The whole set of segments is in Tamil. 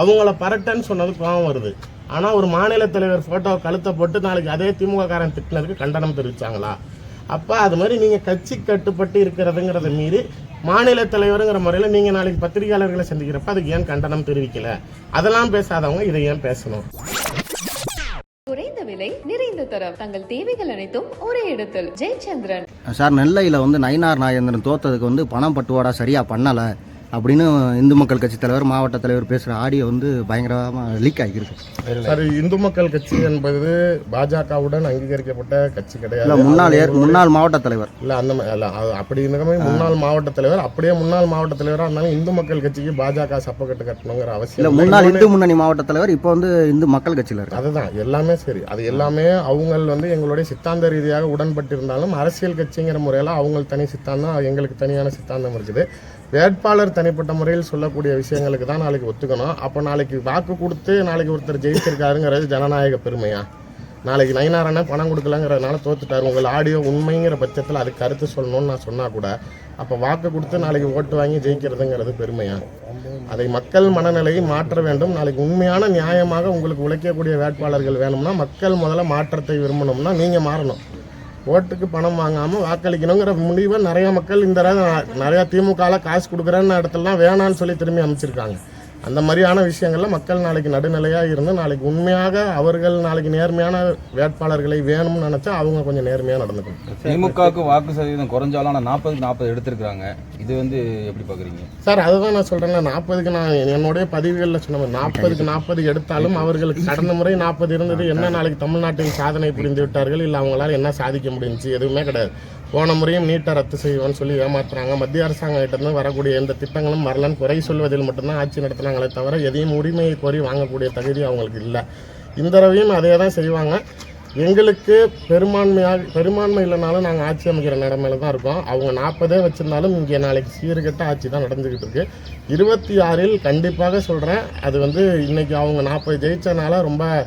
அவங்கள பரட்டன்னு சொன்னது கோவம் வருது. ஆனால் ஒரு மாநில தலைவர் ஃபோட்டோ கழுத்தை போட்டு நாளைக்கு அதே திமுக காரன் திட்டினதுக்கு கண்டனம் தெரிவிச்சாங்களா? அப்போ அது மாதிரி நீங்கள் கட்சி கட்டுப்பட்டு இருக்கிறதுங்கிறத மீறி மாநில தலைவருங்கிற முறையில் நீங்கள் நாளைக்கு பத்திரிகையாளர்களை சந்திக்கிறப்ப அதுக்கு ஏன் கண்டனம் தெரிவிக்கல? அதெல்லாம் பேசாதவங்க இதை ஏன் பேசணும்? குறைந்த விலை நிறைந்த தரம். தங்கள் தேவைகள் அனைத்தும் ஒரே இடத்தில். ஜெயச்சந்திரன். சார் நெல்லையில் வந்து நயினார் நாகேந்திரன் தோத்ததுக்கு வந்து பணம் பட்டுவாடா சரியாக பண்ணலை. அப்படின்னு இந்து மக்கள் கட்சி தலைவர் மாவட்ட தலைவர் பேசுகிற ஆடியோ வந்து பயங்கரமாக லீக் ஆகியிருக்கு. சார் இந்து மக்கள் கட்சி என்பது பாஜகவுடன் அங்கீகரிக்கப்பட்ட கட்சி இல்லை கிடையாது முன்னாள் முன்னாள் மாவட்ட தலைவர். இல்ல அந்த இல்ல, அப்படி இருக்கிற முன்னாள் மாவட்ட தலைவர். அப்படியே முன்னாள் மாவட்ட தலைவராக இருந்தாலும் இந்து மக்கள் கட்சிக்கு பாஜக சப்பக்கட்டு கட்டணுங்கிற அவசியம் இல்லை. முன்னாள் இந்து முன்னணி மாவட்ட தலைவர் இப்போ வந்து இந்து மக்கள் கட்சியில் இருக்கார். அதுதான் எல்லாமே சரி. அது எல்லாமே அவங்க வந்து எங்களுடைய சித்தாந்த ரீதியாக உடன்பட்டிருந்தாலும் அரசியல் கட்சிங்கிற முறையில் அவங்க தனி சித்தாந்தம் எங்களுக்கு தனியான சித்தாந்தம் இருக்குது. வேட்பாளர் தனிப்பட்ட முறையில் சொல்லக்கூடிய விஷயங்களுக்கு தான் நாளைக்கு ஒத்துக்கணும். அப்போ நாளைக்கு வாக்கு கொடுத்து நாளைக்கு ஒருத்தர் ஜெயிச்சிருக்காருங்கிறது ஜனநாயக பெருமையா? நாளைக்கு நயினாரான பணம் கொடுக்கலங்கிறதுனால தோத்துட்டார். உங்கள் ஆடியோ உண்மைங்கிற பட்சத்தில் அது கருத்து சொல்லணும்னு நான் சொன்னால் கூட அப்போ வாக்கு கொடுத்து நாளைக்கு ஓட்டு வாங்கி ஜெயிக்கிறதுங்கிறது பெருமையா? அதை மக்கள் மனநிலையை மாற்ற வேண்டும். நாளைக்கு உண்மையான நியாயமாக உங்களுக்கு உழைக்கக்கூடிய வேட்பாளர்கள் வேணும்னா மக்கள் முதல்ல மாற்றத்தை விரும்பணும்னா நீங்கள் மாறணும். ஓட்டுக்கு பணம் வாங்காமல் வாக்களிக்கணுங்கிற முடிவை நிறைய மக்கள் இந்த தடவை நிறையா திமுகவில் காசு கொடுக்குறேன்னு இடத்துலலாம் வேணான்னு சொல்லி திரும்பி அமைச்சிருக்காங்க. அந்த மாதிரியான விஷயங்களில் மக்கள் நாளைக்கு நடுநிலையாக இருந்து நாளைக்கு உண்மையாக அவர்கள் நாளைக்கு நேர்மையான வேட்பாளர்களை வேணும்னு நினச்சா அவங்க கொஞ்சம் நேர்மையாக நடந்துக்கணும். திமுகவுக்கு வாக்கு சதவீதம் குறைஞ்சாலும் ஆனால் நாற்பதுக்கு நாற்பது எடுத்திருக்காங்க இது வந்து எப்படி பார்க்குறீங்க சார் அதுதான் நான் சொல்கிறேன்ல நாற்பதுக்கு நான் என்னுடைய பதிவுகளில் சொன்ன நாற்பதுக்கு நாற்பது எடுத்தாலும் அவர்களுக்கு கடந்த முறை நாற்பது இருந்தது என்ன நாளைக்கு தமிழ்நாட்டில் சாதனை புரிந்து விட்டார்கள் இல்லை அவங்களால என்ன சாதிக்க முடிஞ்சுச்சு எதுவுமே கிடையாது. போன முறையும் நீட்டை ரத்து செய்வோம்னு சொல்லி ஏமாத்துறாங்க. மத்திய அரசாங்கம் வரக்கூடிய எந்த திட்டங்களும் வரலன்னு குறை சொல்வதில் மட்டும்தான் ஆட்சி நடத்துனாங்களே தவிர எதையும் உரிமையை கோரி வாங்கக்கூடிய தகுதி அவங்களுக்கு இல்லை. இந்த தடவையும் அதே தான் செய்வாங்க. எங்களுக்கு பெரும்பான்மையாக பெரும்பான்மை இல்லைனாலும் நாங்கள் ஆட்சி அமைக்கிற நிலைமையில தான் இருக்கோம். அவங்க நாற்பதே வச்சிருந்தாலும் இங்கே நாளைக்கு சீர்கெட்ட ஆட்சி தான் நடந்துக்கிட்டு இருக்கு. இருபத்தி ஆறில் கண்டிப்பாக சொல்கிறேன் அது வந்து இன்னைக்கு அவங்க நாற்பது ஜெயித்தனால ரொம்ப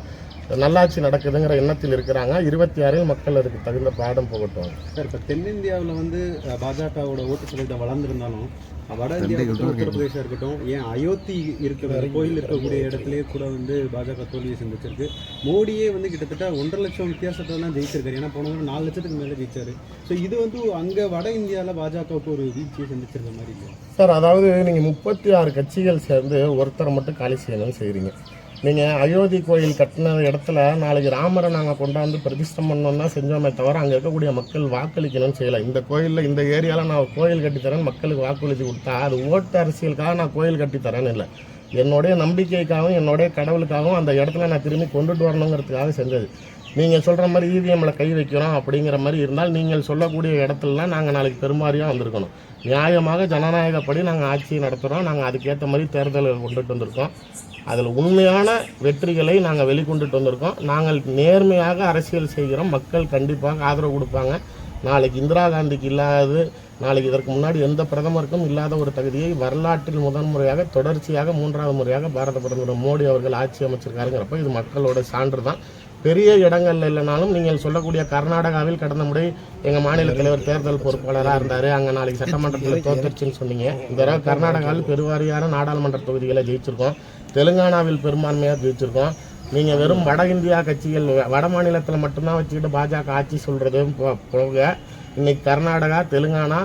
நல்லாட்சி நடக்குதுங்கிற எண்ணத்தில் இருக்கிறாங்க. இருபத்தி ஆறில் மக்கள் அதுக்கு தகுந்த பாடம் புகட்டுவாங்க சார் இப்போ தென்னிந்தியாவில் வந்து பாஜகவோட ஓட்டு சதவீதம் வளர்ந்துருந்தாலும் வட இந்தியா இருக்கட்டும் உத்தரப்பிரதேசம் இருக்கட்டும் ஏன் அயோத்தி இருக்கிற கோயில் இருக்கக்கூடிய இடத்துலயே கூட வந்து பாஜக தோல்வியை சந்திச்சிருக்கு. மோடியே வந்து கிட்டத்தட்ட ஒன்றரை லட்சம் வித்தியாசத்தை தான் ஜெயிச்சிருக்காரு. ஏன்னா போன நாலு லட்சத்துக்கு மேலே ஜெயிச்சாரு. ஸோ இது வந்து அங்கே வட இந்தியாவில் பாஜகவுக்கு ஒரு வீழ்ச்சியை சந்திச்சிருக்க மாதிரி சார் அதாவது நீங்கள் முப்பத்தி ஆறு கட்சிகள் சேர்ந்து ஒருத்தரை மட்டும் காலி செய்யணும்னு செய்கிறீங்க நீங்கள் அயோத்தி கோயில் கட்டின இடத்துல நாளைக்கு ராமரை நாங்கள் கொண்டாந்து பிரதிஷ்டம் பண்ணோம்னா செஞ்சோமே தவிர அங்கே இருக்கக்கூடிய மக்கள் வாக்களிக்கணும்னு செய்யலை. இந்த கோயிலில் இந்த ஏரியாவில் நான் ஒரு கோயில் கட்டித்தரேன் மக்களுக்கு வாக்களித்து கொடுத்தா அது ஓட்டு அரசியலுக்காக நான் கோயில் கட்டித்தரேன்னு இல்லை. என்னுடைய நம்பிக்கைக்காகவும் என்னுடைய கடவுளுக்காகவும் அந்த இடத்துல நான் திரும்பி கொண்டுட்டு வரணுங்கிறதுக்காக செஞ்சது. நீங்கள் சொல்கிற மாதிரி இவிஎம்மில் கை வைக்கிறோம் அப்படிங்கிற மாதிரி இருந்தால் நீங்கள் சொல்லக்கூடிய இடத்துலலாம் நாங்கள் நாளைக்கு பெருமாறியாக வந்திருக்கணும். நியாயமாக ஜனநாயகப்படி நாங்கள் ஆட்சியை நடத்துகிறோம் நாங்கள் அதுக்கேற்ற மாதிரி தேர்தலை கொண்டுட்டு வந்திருக்கோம். அதில் உண்மையான வெற்றிகளை நாங்கள் வெளிக்கொண்டுட்டு வந்திருக்கோம். நாங்கள் நேர்மையாக அரசியல் செய்கிறோம். மக்கள் கண்டிப்பாக ஆதரவு கொடுப்பாங்க. நாளைக்கு இந்திரா காந்திக்கு இல்லாதது நாளைக்கு இதற்கு முன்னாடி எந்த பிரதமருக்கும் இல்லாத ஒரு தகுதியை வரலாற்றில் முதன்முறையாக தொடர்ச்சியாக மூன்றாவது முறையாக பாரத பிரதமர் மோடி அவர்கள் ஆட்சி அமைச்சிருக்காருங்கிறப்ப இது மக்களோட சான்று தான். பெரிய இடங்கள்ல இல்லைனாலும் நீங்கள் சொல்லக்கூடிய கர்நாடகாவில் கடந்த முறை எங்கள் மாநில தலைவர் தேர்தல் பொறுப்பாளராக இருந்தார். அங்கே நாளைக்கு சட்டமன்றத்தில் தோத்துருச்சுன்னு சொன்னீங்க. இந்த தடவை கர்நாடகாவில் பெருவாரியான நாடாளுமன்ற தொகுதிகளை ஜெயிச்சிருக்கோம். தெலுங்கானாவில் பெரும்பான்மையாக ஜெயிச்சிருக்கோம். நீங்கள் வெறும் வட இந்தியா கட்சிகள் வட மாநிலத்தில் மட்டும்தான் வச்சுக்கிட்டு பாஜக ஆட்சி சொல்கிறது போக இன்னைக்கு கர்நாடகா தெலுங்கானா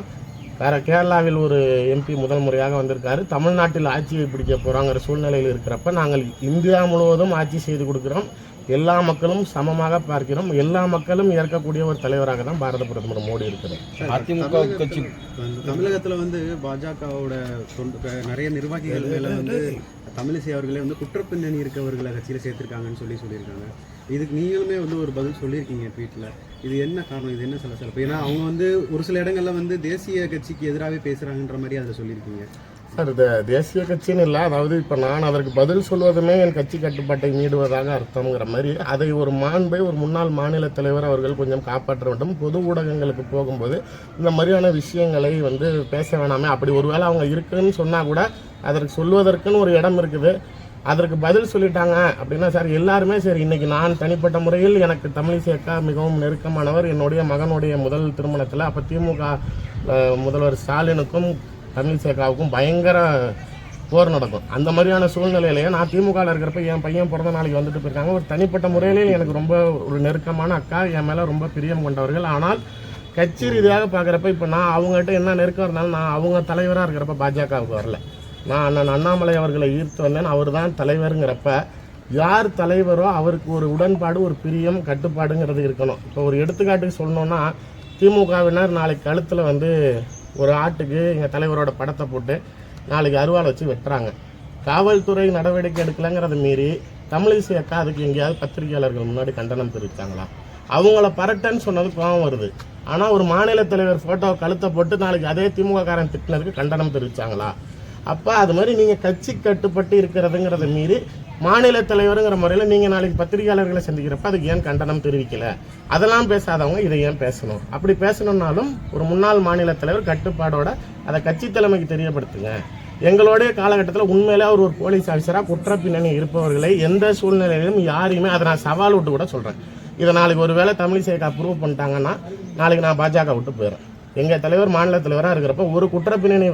வேற கேரளாவில் ஒரு எம்பி முதல் முறையாக வந்திருக்காரு. தமிழ்நாட்டில் ஆட்சியை பிடிக்க போகிறாங்கிற சூழ்நிலையில் இருக்கிறப்ப நாங்கள் இந்தியா முழுவதும் ஆட்சி செய்து கொடுக்குறோம். எல்லா மக்களும் சமமாக பார்க்கிறோம். எல்லா மக்களும் ஏற்கக்கூடிய ஒரு தலைவராக தான் பாரத பிரதமர் மோடி இருக்கிறார். அதிமுக கட்சி. தமிழகத்தில் வந்து பாஜகவோட நிறைய நிர்வாகிகள் மேலே வந்து தமிழிசை அவர்களே வந்து குற்றப்பின்னணி இருக்கவர்களை கட்சியில் சேர்த்துருக்காங்கன்னு சொல்லி சொல்லியிருக்காங்க. இதுக்கு நீங்களுமே வந்து ஒரு பதில் சொல்லியிருக்கீங்க ட்வீட்டில் இது என்ன காரணம்? இது என்ன சில சிறப்பு ஏன்னா அவங்க வந்து ஒரு சில இடங்கள்ல வந்து தேசிய கட்சிக்கு எதிராகவே பேசுகிறாங்கன்ற மாதிரி அதில் சொல்லியிருக்கீங்க. சார் இது தேசிய கட்சின்னு இல்லை. அதாவது இப்போ நான் அதற்கு பதில் சொல்வதுமே என் கட்சி கட்டுப்பாட்டை மீடுவதாக அர்த்தம்ங்கிற மாதிரி அதை ஒரு மாண்பை ஒரு முன்னாள் மாநில தலைவர் அவர்கள் கொஞ்சம் காப்பாற்ற வேண்டும். பொது ஊடகங்களுக்கு போகும்போது இந்த மாதிரியான விஷயங்களை வந்து பேச வேணாமே. அப்படி ஒருவேளை அவங்க இருக்குன்னு சொன்னால் கூட அதற்கு சொல்வதற்குன்னு ஒரு இடம் இருக்குது. அதற்கு பதில் சொல்லிட்டாங்க அப்படின்னா சார் எல்லாருமே சரி இன்னைக்கு நான் தனிப்பட்ட முறையில் எனக்கு தமிழிசை அக்கா மிகவும் நெருக்கமானவர். என்னுடைய மகனுடைய முதல் திருமணத்தில் அப்போ திமுக முதல்வர் ஸ்டாலினுக்கும் தமிழ் சேகாவுக்கும் பயங்கர போர் நடக்கும். அந்த மாதிரியான சூழ்நிலையிலேயே நான் திமுகவில் இருக்கிறப்ப என் பையன் பிறந்த நாளைக்கு வந்துட்டு போயிருக்காங்க. ஒரு தனிப்பட்ட முறையிலே எனக்கு ரொம்ப ஒரு நெருக்கமான அக்கா என் மேலே ரொம்ப பிரியம் கொண்டவர்கள். ஆனால் கட்சி ரீதியாக பார்க்குறப்ப இப்போ நான் அவங்ககிட்ட என்ன நெருக்கம் இருந்தாலும் நான் அவங்க தலைவராக இருக்கிறப்ப பாஜகவுக்கு வரல. நான் அண்ணன் அண்ணாமலை அவர்களை ஈர்த்து வந்தேன். அவர் தான் தலைவருங்கிறப்ப யார் தலைவரோ அவருக்கு ஒரு உடன்பாடு ஒரு பிரியம் கட்டுப்பாடுங்கிறது இருக்கணும். இப்போ ஒரு எடுத்துக்காட்டுக்கு சொல்லணுன்னா திமுகவினர் நாளைக்கு கழுத்தில் வந்து ஒரு ஆட்டுக்கு எங்கள் தலைவரோட படத்தை போட்டு நாளைக்கு அருவாள் வச்சு வெட்டுறாங்க. காவல்துறை நடவடிக்கை எடுக்கலைங்கிறத மீறி தமிழிசை அக்கா அதுக்கு எங்கேயாவது பத்திரிகையாளர்கள் முன்னாடி கண்டனம் தெரிவித்தாங்களா அவங்கள பரட்டன்னு சொன்னது கோவம் வருது. ஆனால் ஒரு மாநில தலைவர் ஃபோட்டோ கழுத்தை போட்டு நாளைக்கு அதே திமுக காரன் திட்டினதுக்கு கண்டனம் தெரிவித்தாங்களா அப்போ அது மாதிரி நீங்கள் கட்சி கட்டுப்பட்டு இருக்கிறதுங்கிறத மீறி மாநில தலைவருங்கிற முறையில் நீங்கள் நாளைக்கு பத்திரிகையாளர்களை சந்திக்கிறப்ப அதுக்கு ஏன் கண்டனம் தெரிவிக்கல? அதெல்லாம் பேசாதவங்க இதை ஏன் பேசணும்? அப்படி பேசணும்னாலும் ஒரு முன்னாள் மாநில தலைவர் கட்டுப்பாடோட அதை கட்சி தலைமைக்கு தெரியப்படுத்துங்க. எங்களுடைய காலகட்டத்தில் உண்மையிலே அவர் ஒரு போலீஸ் ஆஃபீஸராக குற்ற பின்னணி இருப்பவர்களை எந்த சூழ்நிலையிலும் யாரையுமே அதை நான் சவால் விட்டு கூட சொல்கிறேன் இதை நாளைக்கு ஒரு வேளை தமிழிசைக்கு அப்ரூவ் பண்ணிட்டாங்கன்னா நாளைக்கு நான் பாஜக விட்டு போயிடுறேன். எங்கள் தலைவர் மாநில தலைவராக இருக்கிறப்ப ஒரு குற்ற பின்னணி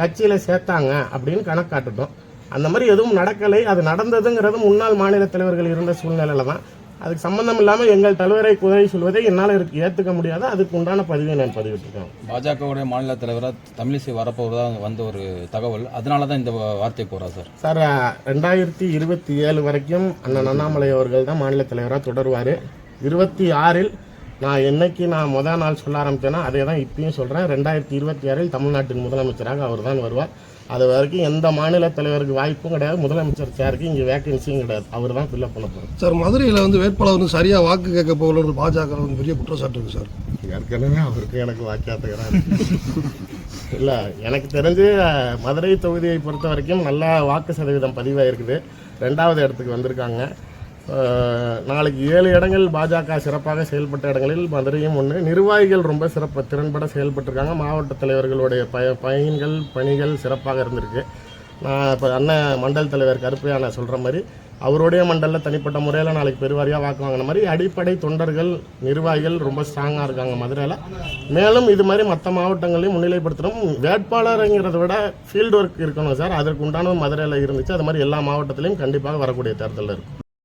கட்சியில் சேர்த்தாங்க அப்படின்னு கணக்காட்டுட்டோம் அந்த மாதிரி எதுவும் நடக்கலை. அது நடந்ததுங்கிறது முன்னாள் மாநில தலைவர்கள் இருந்த சூழ்நிலையில தான். அதுக்கு சம்பந்தம் இல்லாமல் எங்கள் தலைவரை குறை சொல்வதை என்னால் இருக்கு ஏற்றுக்க முடியாது. அதுக்கு உண்டான பதிவை நான் பதிவிட்டிருக்கேன். பாஜகவுடைய மாநில தலைவராக தமிழிசை வரப்போவதா வந்த ஒரு தகவல். அதனால தான் இந்த வார்த்தை போறா சார். சார் ரெண்டாயிரத்தி இருபத்தி ஏழு வரைக்கும் அண்ணன் அண்ணாமலை அவர்கள் தான் மாநில தலைவராக தொடருவார். இருபத்தி ஆறில் நான் என்னைக்கு நான் முத நாள் சொல்ல ஆரம்பித்தேனோ அதே தான் இப்பயும் சொல்கிறேன் ரெண்டாயிரத்தி இருபத்தி ஆறில் தமிழ்நாட்டின் முதலமைச்சராக அவர் தான் வருவார். அது வரைக்கும் எந்த மாநில தலைவருக்கு வாய்ப்பும் கிடையாது. முதலமைச்சர் சேருக்கு இங்கே வேகன்சியும் கிடையாது. அவர் தான் ஃபில்அப் பண்ண போகிறார் சார் மதுரையில் வந்து வேட்பாளர் வந்து சரியாக வாக்கு கேட்க போகல பாஜக வந்து பெரிய குற்றச்சாட்டு இருக்கு சார். ஏற்கனவே அவருக்கு எனக்கு வாக்கியாத்துக்கிறார் இல்லை எனக்கு தெரிஞ்சு மதுரை தொகுதியை பொறுத்த வரைக்கும் நல்ல வாக்கு சதவீதம் பதிவாயிருக்குது. ரெண்டாவது இடத்துக்கு வந்திருக்காங்க. நாளைக்கு ஏழு இடங்கள் பாஜக சிறப்பாக செயல்பட்ட இடங்களில் மதுரையும் ஒன்று நிர்வாகிகள் ரொம்ப சிறப்பு திறன்பட செயல்பட்டிருக்காங்க. மாவட்ட தலைவர்களுடைய ப பயன்கள் பணிகள் சிறப்பாக இருந்திருக்கு. நான் இப்போ அண்ணன் மண்டல் தலைவர் கருப்பையான சொல்கிற மாதிரி அவருடைய மண்டலில் தனிப்பட்ட முறையில் நாளைக்கு பெருவாரியாக வாக்கு வாங்கின மாதிரி அடிப்படை தொண்டர்கள் நிர்வாகிகள் ரொம்ப ஸ்ட்ராங்காக இருக்காங்க மதுரையில். மேலும் இது மாதிரி மற்ற மாவட்டங்களையும் முன்னிலைப்படுத்தணும். வேட்பாளருங்கிறத விட ஃபீல்டு ஒர்க் இருக்கணும் சார். அதற்கு உண்டான மதுரையில் இருந்துச்சு. அது மாதிரி எல்லா மாவட்டத்திலையும் கண்டிப்பாக வரக்கூடிய தேர்தலில் இருக்கும்